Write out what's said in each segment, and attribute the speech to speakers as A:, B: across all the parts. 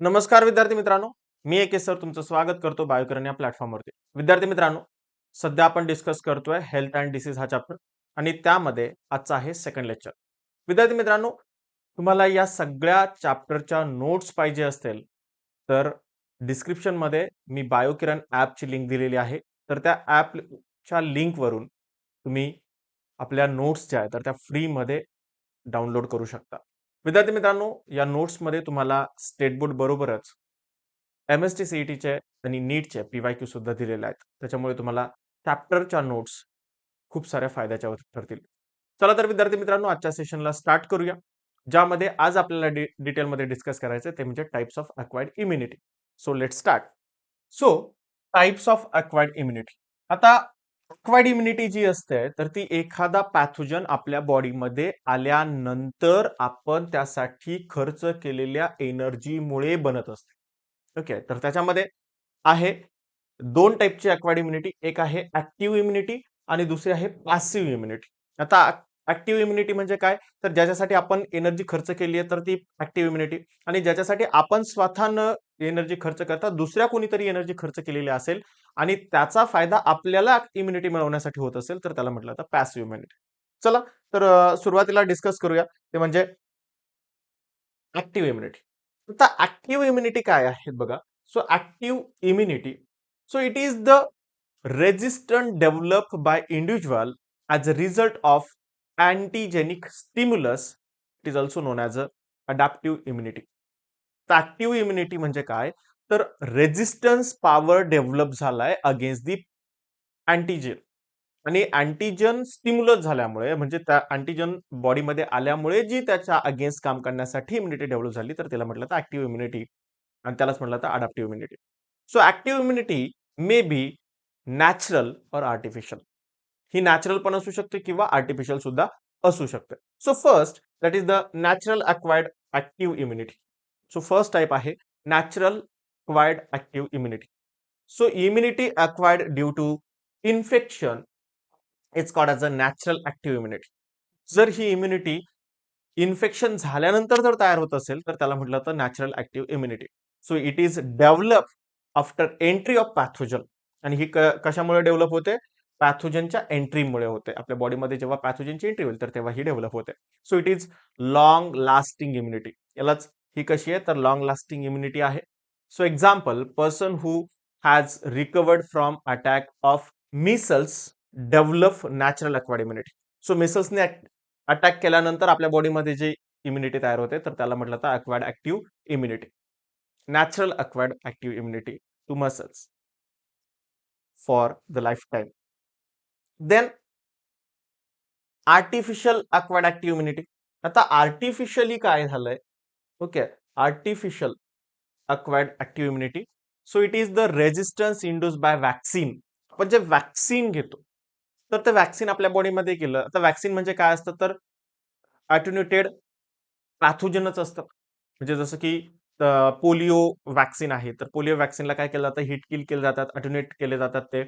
A: नमस्कार विद्यार्थी मित्रांनो. मी एके सर तुमचं स्वागत करतो बायोकरण या प्लॅटफॉर्मवरती. विद्यार्थी मित्रांनो सध्या आपण डिस्कस करतोय हेल्थ अँड डिसीज हा चॅप्टर आणि त्यामध्ये आजचा आहे सेकंड लेक्चर विद्यार्थी मित्रांनो तुम्हाला या सगळ्या चॅप्टरच्या नोट्स पाहिजे असतील तर डिस्क्रिप्शनमध्ये मी बायोकिरण ॲपची लिंक दिलेली आहे. तर त्या ॲपच्या लिंकवरून तुम्ही आपल्या नोट्स ज्या आहेत तर त्या फ्रीमध्ये डाउनलोड करू शकता. विद्यार्थी मित्रांनो या नोट्समध्ये तुम्हाला स्टेट बोर्ड बरोबरच एम एस टी सी टीचे आणि नीटचे पी वाय क्यू सुद्धा दिलेले आहेत. त्याच्यामुळे तुम्हाला चॅप्टरच्या नोट्स खूप साऱ्या फायद्याच्या ठरतील. चला तर विद्यार्थी मित्रांनो आजच्या सेशनला स्टार्ट करूया ज्यामध्ये आज आपल्याला डि डिटेलमध्ये डिस्कस करायचं ते म्हणजे types of acquired immunity so let start so types of acquired immunity आता अक्वायर्ड इम्युनिटी जी असते तर ती एखादा पॅथोजन आपल्या बॉडीमध्ये आल्यानंतर आपण त्यासाठी खर्च केलेल्या एनर्जीमुळे बनत असते. ओके तर त्याच्यामध्ये आहे दोन टाईपची अक्वायर्ड इम्युनिटी एक आहे ऍक्टिव्ह इम्युनिटी आणि दुसरी आहे पॅसिव्ह इम्युनिटी आता ऍक्टिव्ह इम्युनिटी म्हणजे काय? तर ज्याच्यासाठी आपण एनर्जी खर्च केली आहे तर ती ऍक्टिव्ह इम्युनिटी आणि ज्याच्यासाठी आपण स्वतःनं एनर्जी खर्च करता दुसऱ्या कोणीतरी एनर्जी खर्च केलेली असेल आणि त्याचा फायदा आपल्याला इम्युनिटी मिळवण्यासाठी होत असेल तर त्याला म्हटलं तर पॅसिव्ह इम्युनिटी चला तर सुरुवातीला डिस्कस करूया. ते म्हणजे ऍक्टिव्ह इम्युनिटी आता ऍक्टिव्ह इम्युनिटी काय आहे बघा? So active immunity so it is the resistant develop by individual as a result of antigenic stimulus it is also known as a adaptive immunity तर ऍक्टिव्ह इम्युनिटी म्हणजे काय? तर resistance power develop झालाय against the antigen आणि antigen stimulus झाल्यामुळे म्हणजे त्या antigen बॉडीमध्ये आल्यामुळे जी त्याच्या अगेन्स्ट काम करण्यासाठी इम्युनिटी डेव्हलप झाली तर त्याला म्हटलं तर ऍक्टिव्ह इम्युनिटी आणि त्यालाच म्हटलं तर adaptive immunity so active immunity may be natural और आर्टिफिशियल ही नॅचरल पण असू शकते किंवा आर्टिफिशियल सुद्धा असू शकते. So first that is the natural acquired active immunity so first type आहे natural acquired active immunity. So immunity acquired due to infection is called as a natural active immunity. जर ही immunity infection झाल्यानंतर जर तयार होत असेल तर त्याला म्हटलं तर natural active immunity so it is develop after entry of pathogen आणि ही कशामुळे डेव्हलप होते? पॅथोजनच्या एंट्रीमुळे होते. आपल्या बॉडीमध्ये जेव्हा पॅथोजनची एंट्री होईल तर तेव्हा ही डेव्हलप होते. So it is long lasting immunity यालाच ही कशी आहे? तर लॉंग लास्टिंग इम्युनिटी आहे. So example, person who has recovered from attack of measles develop natural acquired immunity. So measlesने अटॅक केल्यानंतर आपल्या बॉडीमध्ये जे इम्युनिटी तयार होते तर त्याला म्हटलं तर acquired active immunity natural acquired active immunity to measles for the lifetime then artificial acquired active immunity आता आर्टिफिशियली काय झालंय? Okay artificial acquired active immunity. So it is the resistance induce by vaccine आपण जे vaccine घेतो तर ते vaccine आपल्या बॉडीमध्ये गेलं आता वॅक्सिन म्हणजे काय असतं? तर अॅट्युनेटेड पॅथोजनच असतं. म्हणजे जसं की पोलिओ वॅक्सिन आहे. तर पोलिओ वॅक्सिनला काय केलं जातं? हिट किल केले जातात अट्युनेट केले जातात ते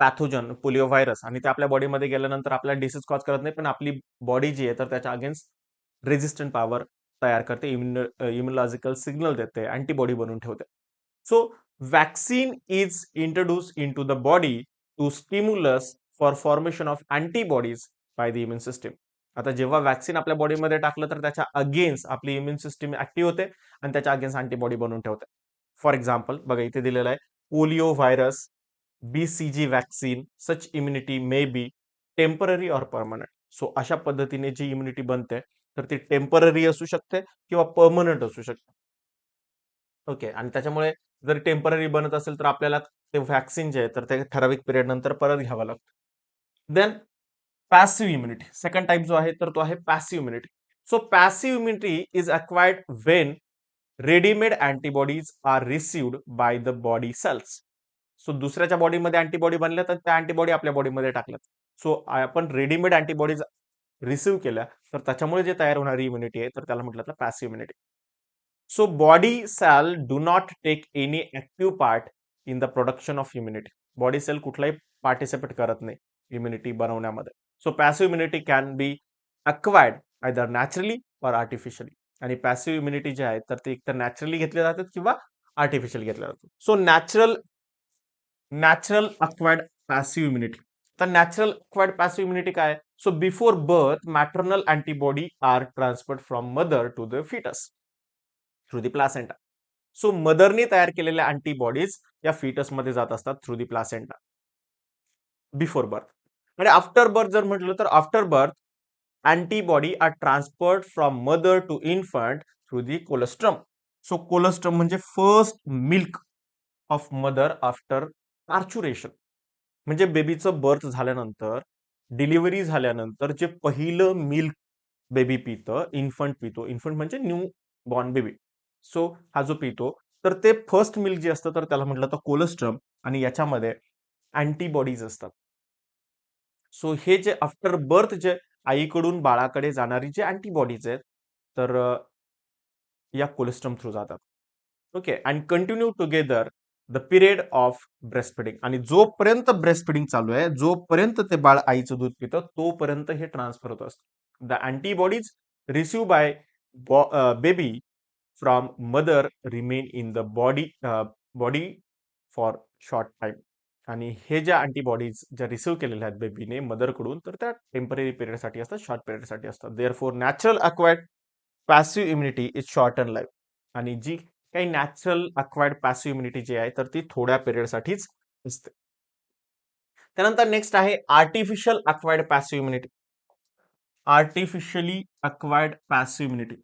A: पॅथोजन पोलिओ व्हायरस आणि ते आपल्या बॉडीमध्ये गेल्यानंतर आपल्याला डिसीज कॉज करत नाही. पण आपली बॉडी जी आहे तर त्याच्या अगेन्स्ट रेजिस्टंट पॉवर तयार करते इम्युन इम्युनॉलॉजिकल सिग्नल देते अँटीबॉडी बनवून ठेवते. So vaccine is introduce into the body to stimulus for formation of antibodies by the immune system आता जेव्हा वॅक्सिन आपल्या बॉडीमध्ये टाकलं तर त्याच्या अगेन्स्ट आपली इम्युन सिस्टीम ऍक्टिव्ह होते आणि त्याच्या अगेन्स्ट अँटीबॉडी बनवून ठेवते. फॉर एक्झाम्पल बघा इथे दिलेलं आहे polio virus BCG vaccine such immunity may be temporary or permanent so अशा पद्धतीने जी इम्युनिटी बनते तर ती टेंपररी असू शकते किंवा परमनंट असू शकते. ओके. आणि त्याच्यामुळे जर टेंपररी बनत असेल तर आपल्याला ते व्हॅक्सिन जे आहे तर ते ठराविक पिरियड नंतर परत घ्यावं लागतं. Then passive immunity second type जो आहे तर तो आहे passive immunity so passive immunity is acquired when readymade antibodies are received by the body cells so दुसऱ्याच्या बॉडीमध्ये अँटीबॉडी बनल्या तर त्या अँटीबॉडी आपल्या बॉडीमध्ये टाकल्यात. सो आपण रेडीमेड अँटीबॉडीज रिसिव्ह केल्या तर त्याच्यामुळे जे तयार होणारी इम्युनिटी आहे तर त्याला म्हटलं तर passive immunity so body cell do not take any active part in the production of immunity body cell कुठलाही पार्टिसिपेट करत नाही इम्युनिटी बनवण्यामध्ये. So passive immunity can be acquired either naturally or artificially आणि पॅसिव्ह इम्युनिटी जे आहे तर ते एकतर नॅचरली घेतले जातात किंवा आर्टिफिशियल घेतल्या जातात. So natural natural acquired passive immunity तर नॅचरल अक्वायर्ड पॅसिव्ह इम्युनिटी काय? So before birth maternal antibody are transferred from mother to the foetus through the placenta so मदरने तयार केलेल्या अँटीबॉडीज या फिटसमध्ये जात असतात through the placenta before birth आणि after birth जर म्हटलं तर after birth antibody are transferred from mother to infant through the colostrum so colostrum म्हणजे first milk of mother after parturition म्हणजे बेबीचं बर्थ झाल्यानंतर डिलिव्हरी झाल्यानंतर जे पहिलं मिल्क बेबी पितं इन्फंट पितो. इन्फंट म्हणजे न्यू बॉर्न बेबी. सो हा जो पितो तर ते फर्स्ट मिल्क जे असतं तर त्याला म्हटलं तर कोलेस्ट्रम आणि याच्यामध्ये अँटीबॉडीज असतात. सो हे जे आफ्टर बर्थ जे आईकडून बाळाकडे जाणारी जे अँटीबॉडीज आहेत तर या कोलेस्ट्रम थ्रू जातात. Okay. And continue together the period of breast feeding आणि जोपर्यंत ब्रेस्ट फिडिंग चालू आहे जोपर्यंत ते बाळ आईचं दूध पितं तोपर्यंत हे ट्रान्सफर होत असतं. The antibodies receive by baby from mother remain in the body body for short time आणि हे ज्या अँटीबॉडीज ज्या रिसिव्ह केलेल्या आहेत बेबीने मदरकडून तर त्या टेंपररी पिरियडसाठी असतात शॉर्ट पिरियडसाठी असतात. There for natural acquired passive immunity is short and life आणि जी काही नॅचरल अक्वायर्ड पॅसिव्ह इम्युनिटी जी आहे तर ती थोड्या पिरियडसाठीच असते. त्यानंतर नेक्स्ट आहे artificial acquired passive immunity artificially acquired passive immunity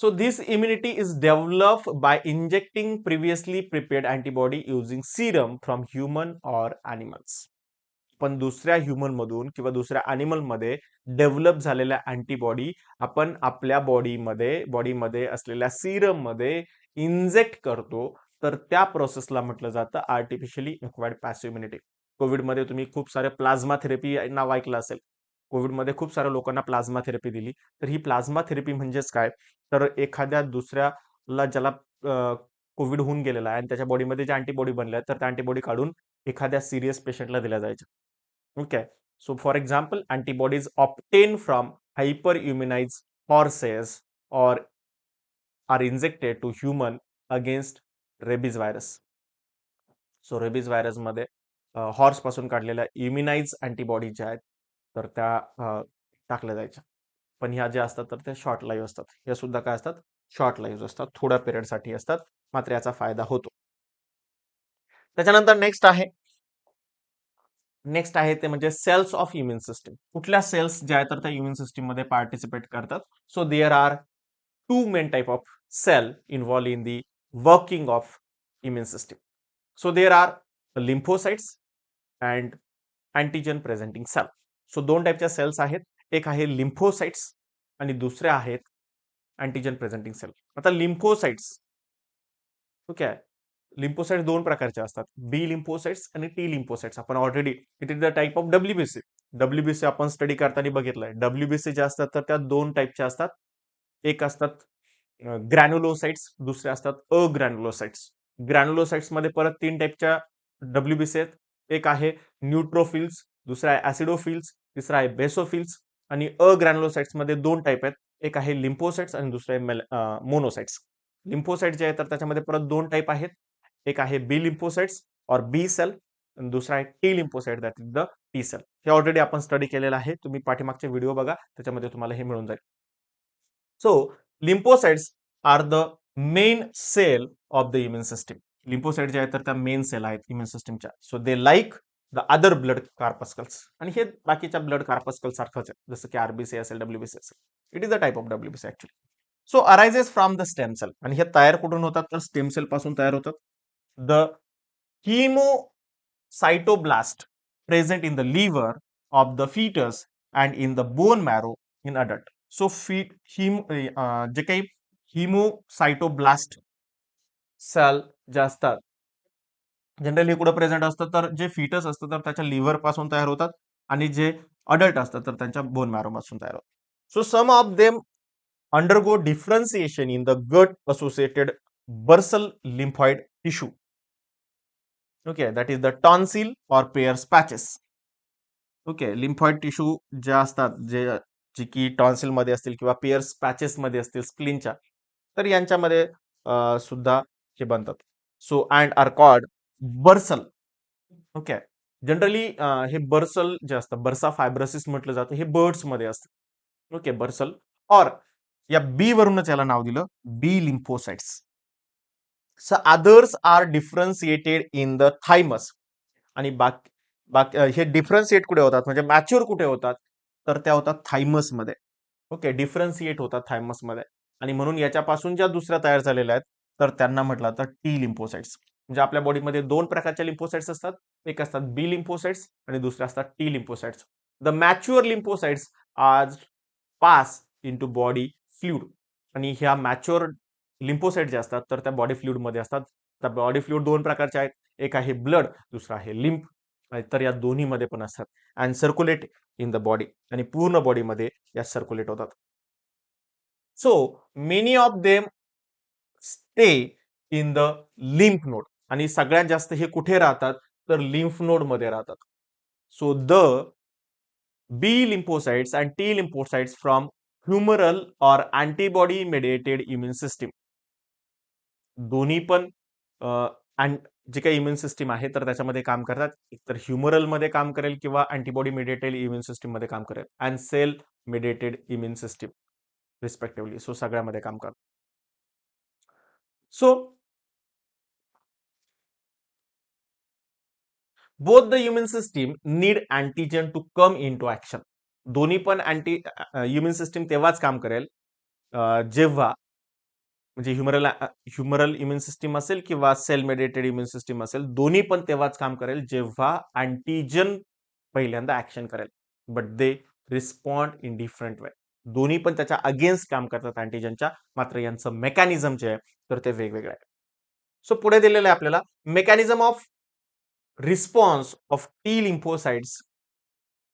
A: so this immunity is develop by injecting previously prepared antibody using serum from human or animals. पण दुसऱ्या ह्युमन मधून किंवा दुसऱ्या अॅनिमलमध्ये डेव्हलप झालेल्या अँटीबॉडी आपण आपल्या बॉडीमध्ये बॉडीमध्ये असलेल्या सिरममध्ये इंजेक्ट करतो. तर त्या प्रोसेसला म्हटलं जातं आर्टिफिशियली अक्वायर्ड पॅसिव्ह इम्युनिटी कोविडमध्ये तुम्ही खूप सारे प्लाझ्मा थेरपी नाव ऐकलं असेल. कोविडमध्ये खूप साऱ्या लोकांना प्लाझ्मा थेरपी दिली. तर ही प्लाझ्मा थेरपी म्हणजेच काय? तर एखाद्या दुसऱ्याला ज्याला कोविड होऊन गेलेला आहे आणि त्याच्या बॉडीमध्ये जे अँटीबॉडी बनल्या तर त्या अँटीबॉडी काढून एखाद्या सिरियस पेशंटला दिल्या जायच्या. Okay so for example antibodies obtain from hyper immunize horses or are injected to human against rabies virus so rabies व्हायरसमध्ये हॉर्सपासून काढलेल्या इम्युनाइज अँटीबॉडी ज्या आहेत तर त्या टाकल्या जायच्या. पण ह्या ज्या असतात तर त्या शॉर्ट लाईव्ह असतात. या सुद्धा काय असतात? शॉर्ट लाईव्ह असतात. थोड्या पिरियडसाठी असतात. मात्र याचा फायदा होतो. त्याच्यानंतर नेक्स्ट आहे. नेक्स्ट आहे ते म्हणजे सेल्स ऑफ इम्युन सिस्टीम कुठल्या सेल्स ज्या आहेत तर त्या इम्युन सिस्टीममध्ये पार्टिसिपेट करतात? So there are two main type of cell involve in the working of immune system so there are lymphocytes and antigen presenting cell so दोन टाईपच्या cells आहेत. एक आहे लिम्फोसाइट्स आणि दुसऱ्या आहेत अँटीजन प्रेझेंटिंग सेल आता लिम्फोसाइट्स ओके लिम्फोसाइट्स दोन प्रकारचे असतात. बी लिम्फोसाइट्स आणि टी लिम्फोसाइट्स. आपण already it is the type of WBC WBC आपण स्टडी करताना बघितलंय. डब्ल्यूबीसी ज्या असतात तर त्या दोन टाईपच्या असतात. एक असतात ग्रॅन्युलोसाइट्स दुसरे असतात अग्रॅन्युलोसाइट्स ग्रॅन्युलोसाइट्समध्ये परत तीन टाईपच्या डब्ल्यूबीसी आहेत. एक आहे न्यूट्रोफिल्स दुसरा आहे ऍसिडोफिल्स तिसरा आहे बेसोफिल्स आणि अग्रॅन्युलोसाइट्समध्ये दोन टाईप आहेत. एक आहे लिम्फोसाइट्स आणि दुसरं आहे मोनोसाइट्स लिम्फोसाइट जे आहे तर त्याच्यामध्ये परत दोन टाईप आहेत. एक आहे बी लिम्फोसाइट्स और बी सेल दुसरा आहे T lymphocyte that is the T cell हे ऑलरेडी आपण स्टडी केलेलं आहे. तुम्ही पाठीमागचे व्हिडिओ बघा त्याच्यामध्ये तुम्हाला हे मिळून जाईल. So lymphocytes are the main cell of the immune system lymphocyte जे आहेत तर त्या मेन सेल आहेत इम्युन सिस्टीमच्या so they like the other blood corpuscles आणि हे बाकीच्या ब्लड कार्पस्कल सारखंच आहे. जसं की आरबीसी असेल डब्ल्यूबीसी असेल. It is the type of WBC actually so arises from the stem cell आणि हे तयार कुठून होतात? तर स्टेम सेल पासून तयार होतात. The hemocytoblast present in the liver of the fetus and in the bone marrow in adult so feet हिम जे काही हिमोसाइटोब्लास्ट सेल जे असतात जनरली कुठं प्रेझेंट असतं तर जे फिटस असतं तर त्याच्या लिव्हरपासून तयार होतात आणि जे अडल्ट असतात तर त्यांच्या बोन मॅरो पासून तयार होतात so some of them undergo differentiation in the gut associated bursal lymphoid tissue. Okay, that is the tonsil or Peyer's patches. Okay lymphoid tissue जे असतात जे जी की टॉन्सिलमध्ये असतील किंवा पियर्स पॅचेसमध्ये असतील स्प्लिनच्या तर यांच्यामध्ये सुद्धा हे बनतात. So and are called bursal okay generally हे बर्सल जे असतं बर्सा फायब्रसिस म्हटलं जातं हे बर्ड्समध्ये असतं. ओके बर्सल और या बी वरूनच याला नाव दिलं B lymphocytes others are differentiated in the thymus आणि बाकी बाकी हे डिफरन्सिएट कुठे होतात? म्हणजे मॅच्युअर कुठे होतात? तर त्या होतात थायमसमध्ये. ओके डिफरन्सिएट होतात थायमसमध्ये आणि म्हणून याच्यापासून ज्या दुसऱ्या तयार झालेल्या आहेत तर त्यांना म्हटलं तर टी लिम्फोसाइट्स म्हणजे आपल्या बॉडीमध्ये दोन प्रकारच्या लिम्फोसाइट्स असतात. एक असतात बी लिम्फोसाइट्स आणि दुसरे असतात T lymphocytes the mature lymphocytes आज pass into body fluid आणि ह्या मॅच्युअर लिम्फोसाईट जे असतात तर त्या बॉडी फ्लुइडमध्ये असतात. त्या बॉडी फ्लुइड दोन प्रकारचे आहेत. एक आहे ब्लड दुसरा आहे लिम्फ तर या दोन्हीमध्ये पण असतात. And circulate in the body आणि पूर्ण बॉडीमध्ये या सर्क्युलेट होतात. So many of them stay in the lymph node आणि सगळ्यात जास्त हे कुठे राहतात? तर लिम्फ नोडमध्ये राहतात. So the B lymphocytes and T lymphocytes from humoral or antibody mediated immune system दोन्ही पण अँड जे काही इम्युन सिस्टीम आहे तर त्याच्यामध्ये काम करतात. एकतर ह्युमरलमध्ये काम करेल किंवा अँटीबॉडी मेडिएटेड इम्युन सिस्टीममध्ये काम करेल and cell mediated immune system respectively. So सगळ्यामध्ये काम करतात. So both the human system need antigen to come into action दोन्ही पण अँटी ह्युमन सिस्टीम तेव्हाच काम करेल जेव्हा म्हणजे ह्युमरल ह्युमरल इम्युन सिस्टीम असेल किंवा सेल मेडिटेड इम्युन सिस्टीम असेल दोन्ही पण तेव्हाच काम करेल जेव्हा अँटीजन पहिल्यांदा ऍक्शन करेल. But they respond in different way दोन्ही पण त्याच्या अगेन्स्ट काम करतात अँटीजनच्या मात्र यांचं मेकॅनिझम जे आहे तर ते वेगवेगळं आहे सो पुढे दिलेलं आहे आपल्याला mechanism of response of T lymphocytes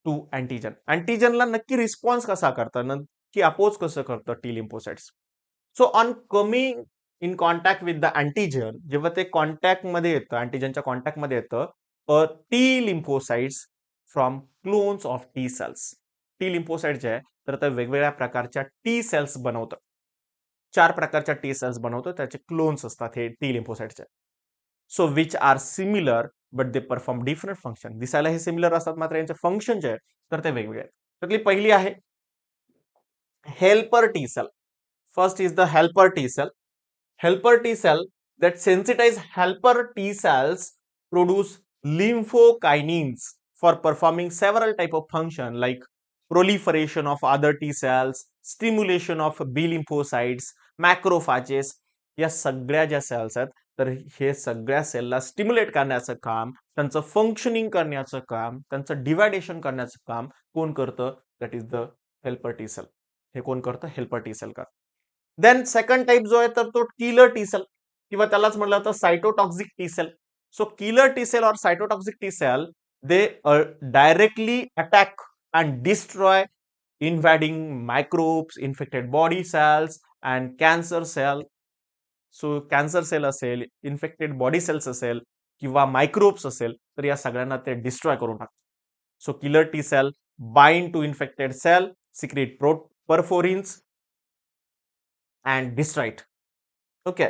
A: to antigen अँटीजनला नक्की रिस्पॉन्स कसा करतं? नक्की अपोज कसं करतं T lymphocytes so on coming in contact with the antigen जेव्हा ते कॉन्टॅक्टमध्ये येतं अँटीजनच्या कॉन्टॅक्टमध्ये येतं T lymphocytes from clones of T cells T lymphocyte जे आहे तर ते वेगवेगळ्या प्रकारच्या टी सेल्स बनवतं. चार प्रकारच्या टी सेल्स बनवतं त्याचे क्लोन्स असतात हे T लिम्फोसाइडचे so which are similar but they perform different function दिसायला हे सिमिलर असतात मात्र यांचे फंक्शन जे आहे तर ते वेगवेगळे आहेत. त्यातली पहिली आहे helper T cell First is the helper T cell. Helper T cell that sensitize helper T cells produce lymphokines for performing several type of function like proliferation of other T cells, stimulation of B lymphocytes, macrophages या सगळ्या ज्या cells आहेत तर हे सगळ्या सेलला stimulate करण्याचं काम त्यांचं फंक्शनिंग करण्याचं काम त्यांचं डिवायडेशन करण्याचं काम कोण करतं that is the helper T cell हे कोण करतं हेल्पर टी सेल करतं देन सेकंड टाइप जो आहे तर तो किलर टी सेल किंवा त्यालाच म्हटलं तर cytotoxic T cell so killer T cell or cytotoxic T cell they directly attack and destroy invading microbes infected body cells and cancer cell so cancer cell असेल infected body cells असेल किंवा microbes असेल तर या सगळ्यांना ते destroy करून टाकतात. So killer T cell bind to infected cell secrete pro perforins and destroy it. Okay.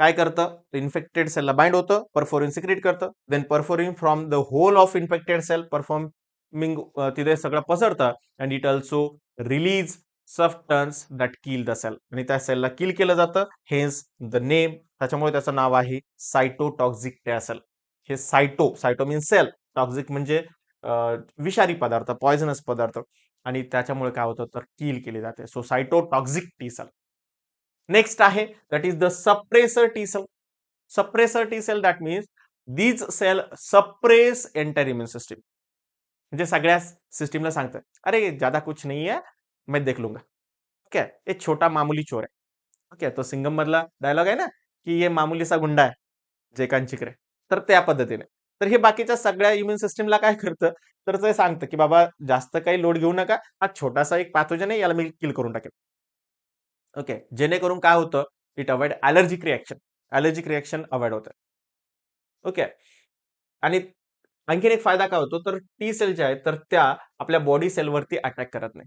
A: काय करतं? इन्फेक्टेड सेलला बाइंड होतं परफोरिन सिक्रेट करतं. Then perforin from the hole of infected cell performing तिथे सगळं पसरतं and it also release substance that kill the cell. आणि त्या सेलला किल केलं जातं. हेज द नेम त्याच्यामुळे त्याचं नाव आहे सायटोटॉक्झिक सेल. हे cyto cyto mean cell. Toxic म्हणजे विषारी पदार्थ पॉयझनस पदार्थ. आणि त्याच्यामुळे काय होतं? तर किल केली जाते. So cytotoxic T cell. Next आहे that is the suppressor T cell suppressor T cell that means these cell suppress entire immune system म्हणजे सगळ्या सिस्टीमला सांगतं अरे, ज़्यादा कुछ नहीं है, मैं देख लूँगा. ओके ये छोटा मामूली चोर आहे. ओके तो सिंगम मधला डायलॉग आहे ना, की ये मामूली सा गुंडा आहे, जे कांचिकरे तर त्या पद्धतीने. तर हे बाकीच्या सगळ्या इम्युन सिस्टीमला काय करतं? तर सांगतं, की बाबा, जास्त काही लोड घेऊ नका. हा छोटासा एक पॅथोजन आहे, याला मी किल करून टाकेल ओके. जेणेकरून काय होतं? It avoid allergic reaction. Allergic reaction avoid होतं. ओके. आणि आणखीन एक फायदा काय होतो? तर टी सेल ज्या आहेत तर त्या आपल्या बॉडी सेलवरती अटॅक करत नाही.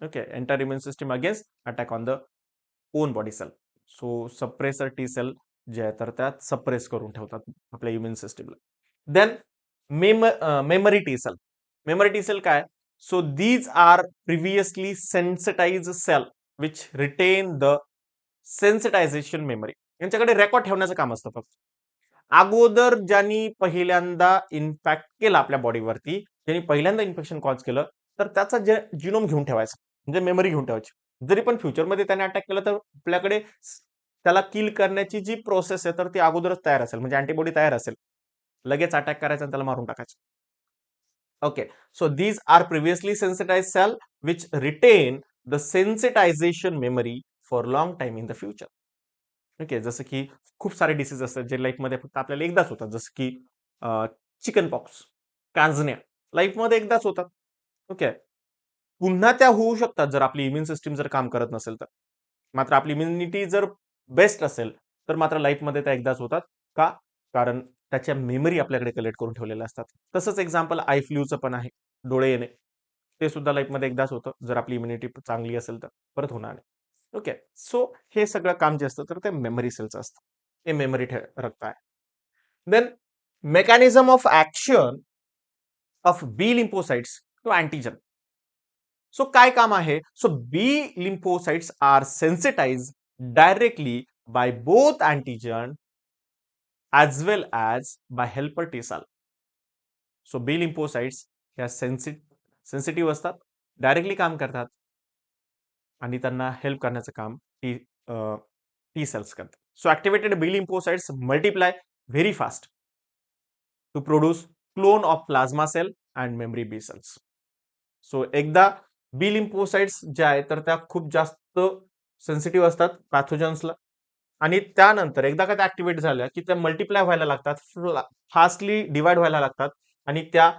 A: Okay. Entire immune system against attack on the own body cell so suppressor T cell जे आहे तर त्यात सप्रेस करून ठेवतात आपल्या इम्युन सिस्टीमला then mem memory T cell memory T cell काय? So these are previously sensitize cell which retain the sensitization memory यांच्याकडे रेकॉर्ड ठेवण्याचं काम असतं फक्त. अगोदर ज्यांनी पहिल्यांदा इन्फॅक्ट केला आपल्या बॉडीवरती ज्यांनी पहिल्यांदा इन्फेक्शन कॉज केलं तर त्याचा जे जिनोम घेऊन ठेवायचा म्हणजे मेमरी घेऊन ठेवायची. जरी पण फ्युचरमध्ये त्याने अटॅक केला तर आपल्याकडे त्याला किल करण्याची जी प्रोसेस आहे तर ती अगोदरच तयार असेल म्हणजे अँटीबॉडी तयार असेल. लगेच अटॅक करायचा आणि त्याला मारून टाकायचं. Okay so these are previously sensitize cell which retain the sensitization memory for long time in the future okay जसं की खूप सारे डिसीज असतात जे लाईफमध्ये फक्त आपल्याला एकदाच होतात. जसं की चिकन पॉक्स कांजण्या लाईफमध्ये एकदाच होतात. ओके पुन्हा त्या होऊ शकतात जर आपली इम्युन सिस्टीम जर काम करत नसेल तर. मात्र आपली इम्युनिटी जर बेस्ट असेल तर मात्र लाईफमध्ये त्या एकदाच होतात. का? कारण त्याच्या मेमरी आपल्याकडे कलेक्ट करून ठेवलेल्या असतात. तसंच एक्झाम्पल आय फ्ल्यूचं पण आहे. डोळे येणे. ते सुद्धा लाईफमध्ये एकदाच होतं. जर आपली इम्युनिटी चांगली असेल तर. परत होणार नाही. ओके सो हे सगळं काम जे असतं, तर ते मेमरी सेलचं असतं हे मेमरी रक्त आहे then mechanism of action of B lymphocytes to antigen so काय काम आहे? So B lymphocytes are sensitize directly by both antigen as well as by helper T cell so B lymphocytes ह्या सेन्सि sensitive असतात directly काम करतात आणि त्यांना हेल्प करण्याचं काम टी टी सेल्स करतात. So activated B lymphocytes multiply very fast to produce clone of plasma cell and memory B cells so एकदा बिल इम्पोसाइड्स ज्या आहेत तर त्या खूप जास्त सेन्सिटिव्ह असतात पॅथोजन्सला आणि त्यानंतर एकदा का त्या ऍक्टिव्हेट झाल्या की त्या मल्टिप्लाय व्हायला लागतात फास्टली डिवाइड व्हायला लागतात आणि त्या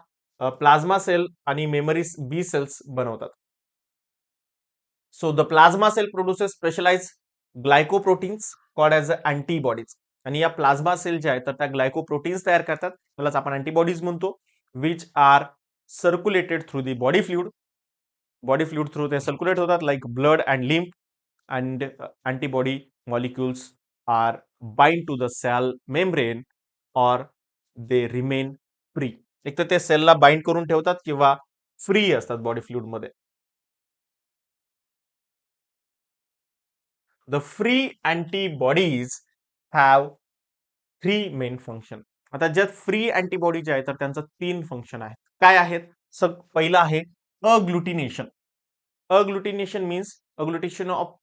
A: प्लाझ्मा सेल आणि मेमरी बी सेल्स बनवतात. So the plasma cell produces specialize glycoproteins called as antibodies आणि या प्लाझ्मा सेल ज्या आहेत तर त्या ग्लायकोप्रोटीन्स तयार करतात. त्यालाच आपण अँटीबॉडीज म्हणतो which are circulated through the body fluid body fluid through ते सर्क्युलेट होतात like blood and lymph and antibody molecules are bind to the cell membrane or they remain free एक तर ते सेलला बाइंड करून ठेवतात किंवा फ्री असतात body फ्लुइडमध्ये the free antibodies have three main function आता ज्यात फ्री अँटीबॉडी जे आहे तर त्यांचं तीन फंक्शन आहेत. काय आहेत? सग पहिलं आहे agglutination. Agglutination means agglutination of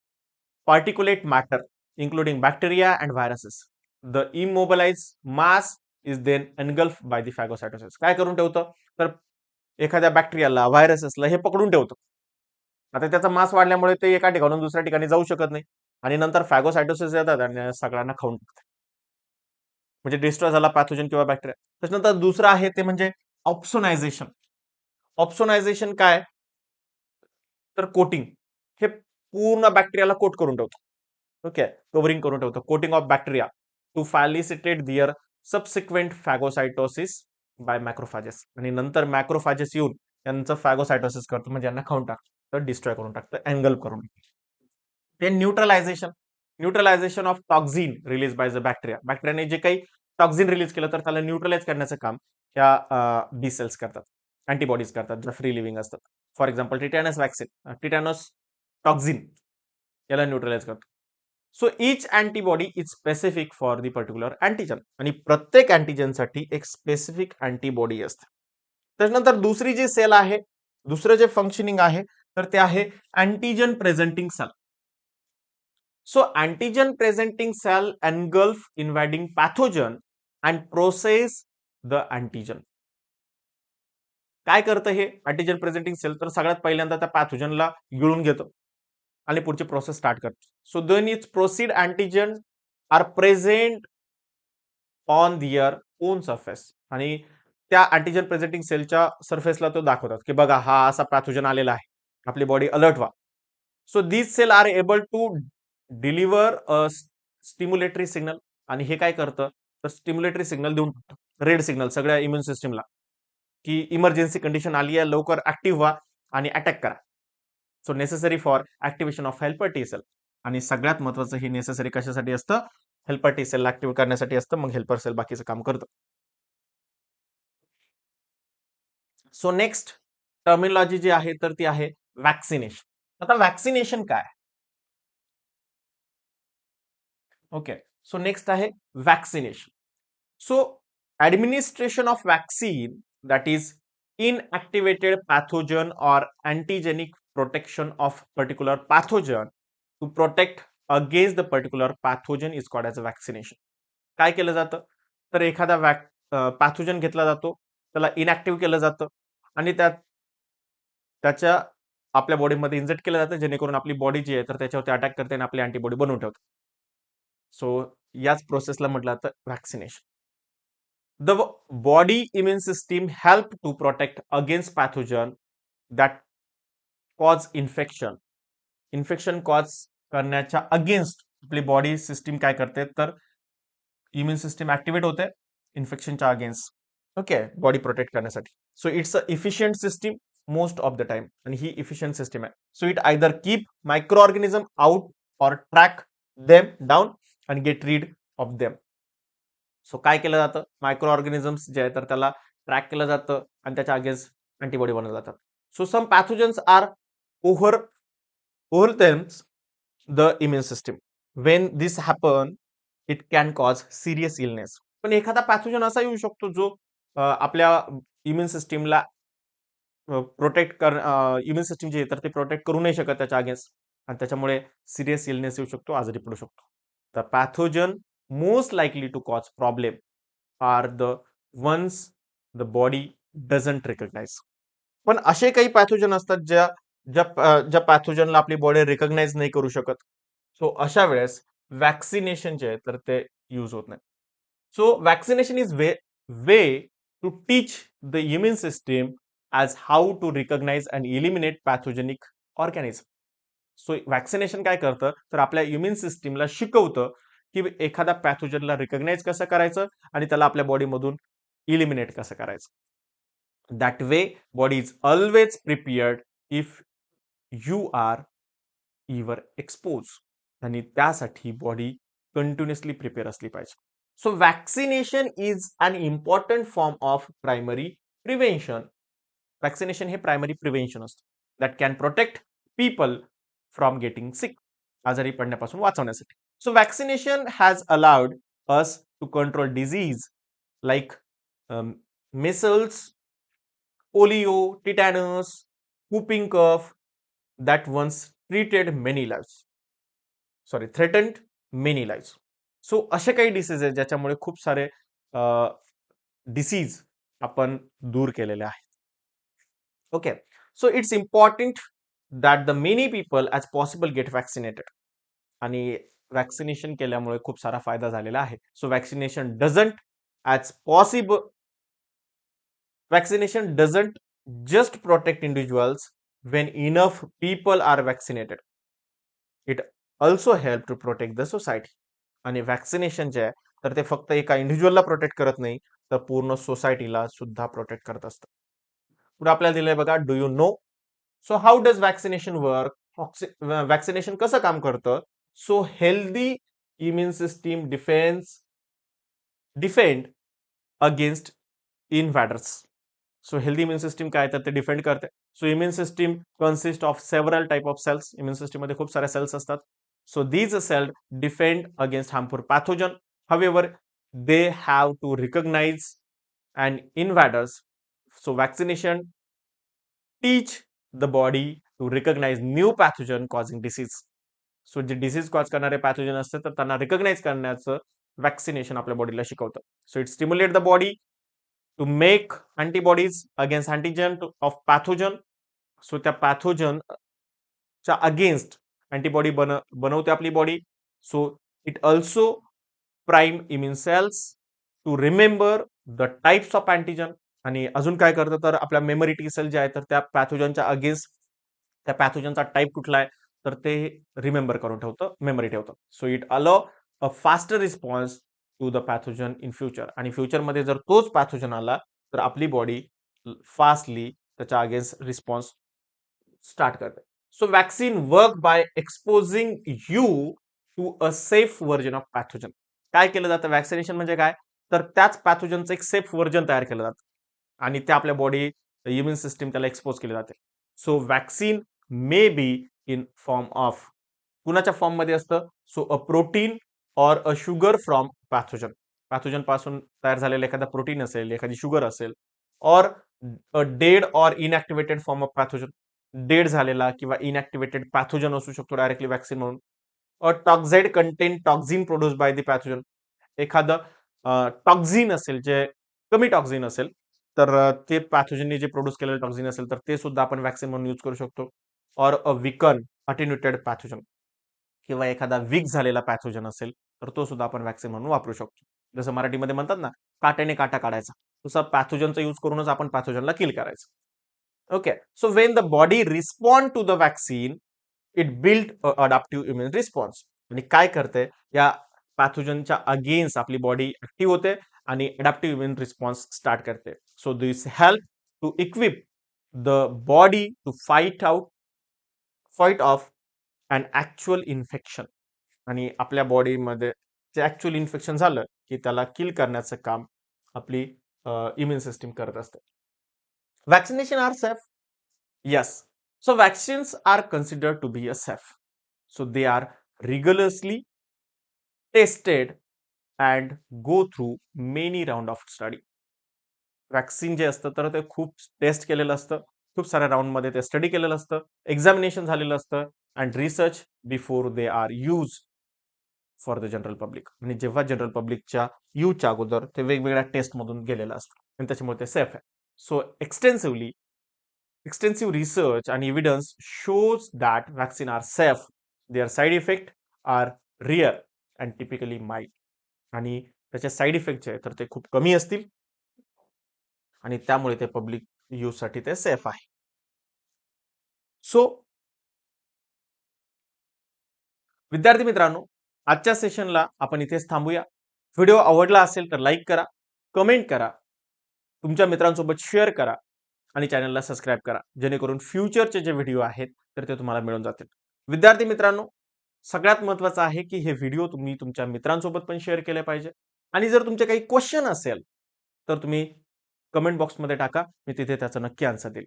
A: particulate matter including bacteria and viruses the immobilize mass is then engulf by the phagocytosis काय करून ठेवतं? तर एखाद्या बॅक्टेरियाला व्हायरसेसला हे पकडून ठेवतं. आता त्याचा मास वाढल्यामुळे ते एका ठिकाणून दुसऱ्या ठिकाणी जाऊ शकत नाही. आणि नंतर फॅगोसायटोसिस येतात आणि सगळ्यांना खाऊन टाकतात. म्हणजे डिस्ट्रॉय झाला पॅथोजन किंवा बॅक्टेरिया त्याच्यानंतर दुसरं आहे ते म्हणजे ऑप्सोनायझेशन ऑप्सोनायझेशन काय? तर कोटिंग हे पूर्ण बॅक्टेरियाला कोट करून ठेवतो. ओके कव्हरिंग करून ठेवतो. Coating of bacteria to facilitate their subsequent phagocytosis by macrophages आणि नंतर मॅक्रोफाजेस येऊन यांचं फॅगोसायटोसिस करतो म्हणजे यांना खाऊन टाकतं तर डिस्ट्रॉय करून टाकतं अँगल करून ते neutralization neutralization of toxin release by the bacteria बॅक्टेरियाने जे काही टॉक्झिन रिलीज केलं तर त्याला न्यूट्रलाइज करण्याचं काम ह्या बी सेल्स करतात. अँटीबॉडीज करतात ज्या फ्री लिव्हिंग असतात. For example tetanus vaccine tetanus toxin याला न्यूट्रलाइज करतो so each antibody is specific for the particular antigen आणि प्रत्येक अँटीजनसाठी एक स्पेसिफिक अँटीबॉडी असते. त्याच्यानंतर दुसरी जी सेल आहे दुसरं जे फंक्शनिंग आहे तर ते आहे antigen presenting cell so antigen presenting cell engulf invading pathogen and process the antigen काय करतं हे? अँटीजन प्रेझेंटिंग सेल तर सगळ्यात पहिल्यांदा त्या पॅथोजनला गिळून घेतं. आणि पुढची प्रोसेस स्टार्ट करतो. सो दोन is proceed antigen are present on their own surface आणि त्या अँटीजन प्रेझेंटिंग सेलच्या सरफेसला तो दाखवतात की बघा हा असा पॅथोजन आलेला आहे. आपली बॉडी अलर्ट व्हा. So these cell are able to deliver a stimulatory signal आणि हे काय करतं? तर स्टिम्युलेटरी सिग्नल देऊन रेड सिग्नल सगळ्या इम्युन सिस्टीमला की इमर्जन्सी कंडिशन आली आहे लवकर ऍक्टिव्ह व्हा आणि अटॅक करा. So necessary for activation of helper T cell आणि सगळ्यात महत्वाचं हे नेसेसरी कशासाठी असतं? हेल्पर टी सेल ऍक्टिव्ह करण्यासाठी असतं मग हेल्पर सेल बाकीचं काम करतं. सो नेक्स्ट टर्मिनॉलॉजी जी आहे तर ती आहे वॅक्सिनेशन आता वॅक्सिनेशन काय? ओके सो नेक्स्ट आहे vaccination so administration of vaccine that is inactivated pathogen or antigenic protection of particular pathogen to protect against the particular pathogen is called as a vaccination. काय केलं जातं? तर एखादा वॅक pathogen घेतला जातो त्याला इनॅक्टिव्ह केलं जातं आणि त्यात त्याच्या आपल्या बॉडीमध्ये इंजेक्ट केलं जातं जेणेकरून आपली बॉडी जी आहे तर त्याच्यावरती अटॅक करते आणि आपली अँटीबॉडी बनवून ठेवते. सो याच प्रोसेसला म्हटलं जातं vaccination the body immune system help to protect against pathogen that cause infection infection cause करण्याच्या अगेन्स्ट आपली बॉडी सिस्टीम काय करते? तर इम्युन सिस्टीम ऍक्टिव्हेट होते इन्फेक्शनच्या अगेन्स्ट ओके बॉडी प्रोटेक्ट करण्यासाठी. So it's a efficient system most of the time आणि ही इफिशियंट सिस्टीम आहे. So it either keep micro organism out or track them down and get rid of them so काय केलं जातं? Micro organisms जे आहे तर त्याला ट्रॅक केलं जातं आणि त्याच्या अगेन्स्ट अँटीबॉडी बनवलं जातात so some pathogens are over overwhelms the immune system when this happen it can cause serious illness पण एखादा पॅथोजन असा येऊ शकतो जो आपल्या इम्युन सिस्टीमला प्रोटेक्ट कर इम्युन सिस्टीम जे तर ते प्रोटेक्ट करू नाही शकत त्याच्या अगेन्स्ट आणि त्याच्यामुळे सिरियस इलनेस येऊ शकतो आजारी पडू शकतो. तर pathogen most likely to cause problem are the ones the body doesn't recognize पण असे काही पॅथोजन असतात ज्या ज्या ज्या पॅथोजनला आपली बॉडी रिकग्नाइज नाही करू शकत. सो अशा वेळेस वॅक्सिनेशन जे आहे तर ते यूज होत नाही. So vaccination is way way to teach the immune system as how to recognize and eliminate pathogenic organism so vaccination काय करतं? तर आपल्या इम्युन सिस्टीमला शिकवतं की एखादा पॅथोजनला रिकग्नाइज कसं करायचं आणि त्याला आपल्या बॉडीमधून इलिमिनेट कसं करायचं. That way body is always prepared if you are ever expose आणि त्यासाठी बॉडी कंटिन्युअसली प्रिपेअर असली पाहिजे. So vaccination is an important form of primary prevention vaccination हे प्रायमरी प्रिव्हेन्शन असतं. That can protect people from getting sick आजारी पडण्यापासून वाचवण्यासाठी. So vaccination has allowed us to control disease like um, measles, polio, tetanus, whooping cough that once treated many lives. Sorry threatened many live so असे काही disease आहेत ज्याच्यामुळे खूप सारे disease आपण दूर केलेले आहेत. Okay so it's important that the many people as possible get vaccinated आणि वॅक्सिनेशन केल्यामुळे खूप सारा फायदा झालेला आहे. So vaccination doesn't as possible vaccination doesn't just protect individuals when enough people are vaccinated it also help to protect the society आणि vaccination जे आहे तर ते फक्त एका इंडिव्हिज्युअलला प्रोटेक्ट करत नाही तर पूर्ण सोसायटीला सुद्धा प्रोटेक्ट करत असतं. पुढे आपल्याला दिलंय बघा do you know so how does vaccination work vaccination कसं काम करतं? So healthy immune system defence defend against invaders so healthy immune system काय तर ते डिफेंड करते. So immune system consist of several type of cells immune सिस्टीममध्ये खूप साऱ्या सेल्स असतात. So these cell defend against harmful pathogen however they have to recognize and invaders so vaccination teach the body to recognize new pathogen causing disease so जे disease cause करणारे pathogen असते तर त्यांना recognise करण्याचं vaccination आपल्या बॉडीला शिकवतं. So it stimulate the body to make antibodies against antigen of pathogen so त्या पॅथोजन uh, च्या अगेन्स्ट अँटीबॉडी बन बनवते आपली body so it also prime immune cells to remember the types of antigen आणि अजून काय करतं तर आपल्या मेमरी टी सेल जे आहे तर त्या पॅथोजनच्या अगेन्स्ट त्या पॅथोजनचा टाईप कुठला आहे तर ते रिमेंबर करून ठेवतं मेमरी ठेवतं. So it allow a faster response to the pathogen in future आणि फ्युचरमध्ये जर तोच पॅथोजन आला तर आपली बॉडी फास्टली त्याच्या अगेन्स्ट रिस्पॉन्स स्टार्ट करते. So vaccine work by exposing you to a safe version of pathogen काय केलं जातं? वॅक्सिनेशन म्हणजे काय? तर त्याच पॅथोजनचं एक सेफ व्हर्जन तयार केलं जातं. आणि ते आपल्या बॉडी इम्युन सिस्टीम त्याला एक्सपोज केले जाते. So vaccine may be in form of कुणाच्या फॉर्ममध्ये असतं? So a protein or a sugar from pathogen पॅथोजनपासून तयार झालेलं एखादा प्रोटीन असेल एखादी शुगर असेल or a dead or inactivated form of pathogen dead झालेला किंवा इनॅक्टिव्हेटेड पॅथोजन असू शकतो डायरेक्टली वॅक्सिन म्हणून. A toxoid contain toxin produce by the pathogen एखादं टॉक्झिन असेल जे कमी टॉक्झिन असेल तर ते पॅथोजनने जे प्रोड्यूस केलेलं टॉक्झिन असेल तर ते सुद्धा आपण वॅक्सिन म्हणून यूज करू शकतो. ऑर अ विकन अटेन्युटेड पॅथोजन किंवा एखादा वीक झालेला पॅथोजन असेल तर तो सुद्धा आपण वॅक्सिन म्हणून वापरू शकतो. जसं मराठीमध्ये म्हणतात ना काट्याने काटा काढायचा. तसं पॅथोजनचा यूज करूनच आपण पॅथोजनला किल करायचं. Okay so when the body respond to the vaccine it build adaptive immune response आणि काय करते? या पॅथोजनच्या अगेन्स्ट आपली बॉडी ऍक्टिव्ह होते आणि अडॅप्टिव्ह इम्युन रिस्पॉन्स स्टार्ट करते. So this help to equip the body to fight out fight off and actual infection आणि आपल्या बॉडीमध्ये जे ॲक्च्युअल इन्फेक्शन झालं की त्याला किल करण्याचं काम आपली इम्युन सिस्टीम करत असते. Vaccination are safe yes so vaccines are considered to be a safe so they are rigorously tested and go through many round of study vaccine जे असतं तर ते खूप टेस्ट केलेलं असतं. खूप साऱ्या राऊंडमध्ये ते स्टडी केलेलं असतं. एक्झामिनेशन झालेलं असतं. And research before they are use for the general public म्हणजे जेव्हा जनरल पब्लिकच्या यूच्या अगोदर ते वेगवेगळ्या टेस्टमधून गेलेलं असतं. आणि त्याच्यामुळे ते सेफ आहे. सो एक्सटेन्सिव्हली एक्सटेन्सिव्ह रिसर्च आणि evidence shows that vaccine are safe their side effect are rare and typically mild आणि त्याचे साईड इफेक्ट जे आहे तर ते खूप कमी असतील. आणि त्यामुळे ते पब्लिक यूजसाठी ते सेफ आहे. सो विद्यार्थी मित्रांनो आजच्या सेशनला आपण इथेच थांबूया. व्हिडिओ आवडला असेल तर लाईक करा कमेंट करा तुमच्या मित्रांसोबत शेअर करा आणि चॅनलला सबस्क्राईब करा. जेणेकरून फ्युचरचे जे व्हिडिओ आहेत तर ते तुम्हाला मिळून जातील. विद्यार्थी मित्रांनो सगळ्यात महत्त्वाचं आहे की हे व्हिडिओ तुम्ही तुमच्या मित्रांसोबत पण शेअर केले पाहिजे. आणि जर तुमचे काही क्वेश्चन असेल तर तुम्ही कमेंट बॉक्समध्ये टाका. मी तिथे त्याचं नक्की आन्सर देईल.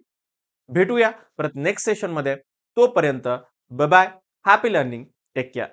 A: भेटूया परत नेक्स्ट सेशनमध्ये. तोपर्यंत bye happy learning take care